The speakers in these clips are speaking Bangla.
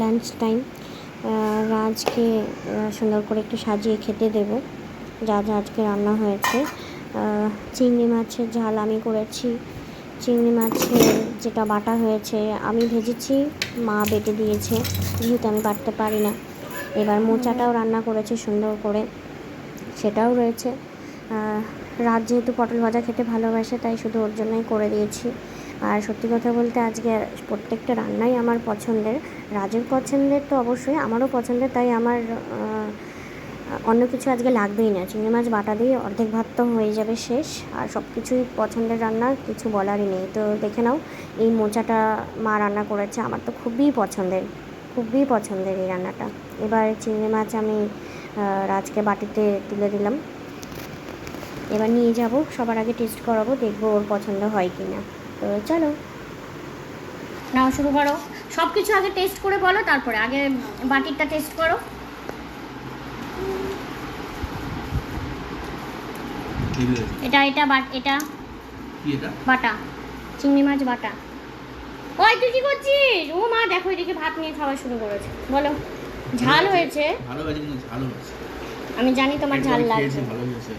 লাঞ্চ টাইম রাজকে সুন্দর করে একটু সাজিয়ে খেতে দেব। যা যা আজকে রান্না হয়েছে। চিংড়ি মাছের ঝাল আমি করেছি। চিংড়ি মাছের যেটা বাটা হয়েছে, আমি ভেজেছি, মা বেটে দিয়েছে। যেহেতু আমি বাটতে পারি না। এবার মোচাটাও রান্না করেছে সুন্দর করে। সেটাও রয়েছে। রাত যেহেতু পটল ভাজা খেতে ভালোবাসে, তাই শুধু ওর জন্যই করে দিয়েছি। আর সত্যি কথা বলতে আজকে প্রত্যেকটা রান্নাই আমার পছন্দের। রাজের পছন্দের তো অবশ্যই, আমারও পছন্দের, তাই আমার অন্য কিছু আজকে লাগবেই না। চিংড়ি মাছ বাটা দিয়ে অর্ধেক ভাত তো হয়ে যাবে শেষ, আর সব কিছুই পছন্দের রান্না, কিছু বলারই নেই। তো দেখে নাও, এই মোচাটা মা রান্না করেছে, আমার তো খুবই পছন্দের খুবই পছন্দের এই রান্নাটা। এবার চিংড়ি মাছ আমি রাজকে বাটিতে তুলে দিলাম। এবার নিয়ে যাব, সবার আগে টেস্ট করাবো, দেখব ওর পছন্দ হয় কি না তো চলো। নাও শুরু করো। সব কিছু আগে টেস্ট করে বলো তারপরে আগে বাটিরটা টেস্ট করো। এটা এটা বাট এটা। কি এটা? বাটা। চিংড়ি মাছ বাটা। ওই তুই কি করছিস? ও মা দেখো এদিকে ভাত নিয়ে খাওয়া শুরু করেছে। বলো। ঝাল হয়েছে। ভালো হয়েছে কিন্তু ঝাল হয়েছে। আমি জানি তোমার ঝাল লাগছে। ভালো হয়েছে।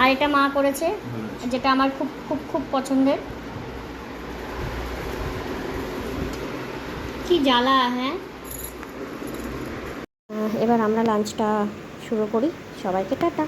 আর এটা মা করেছে যেটা আমার খুব খুব খুব পছন্দের। কি জ্বালা হ্যাঁ? এবার আমরা লাঞ্চটা শুরু করি। সবাইকে টাটা।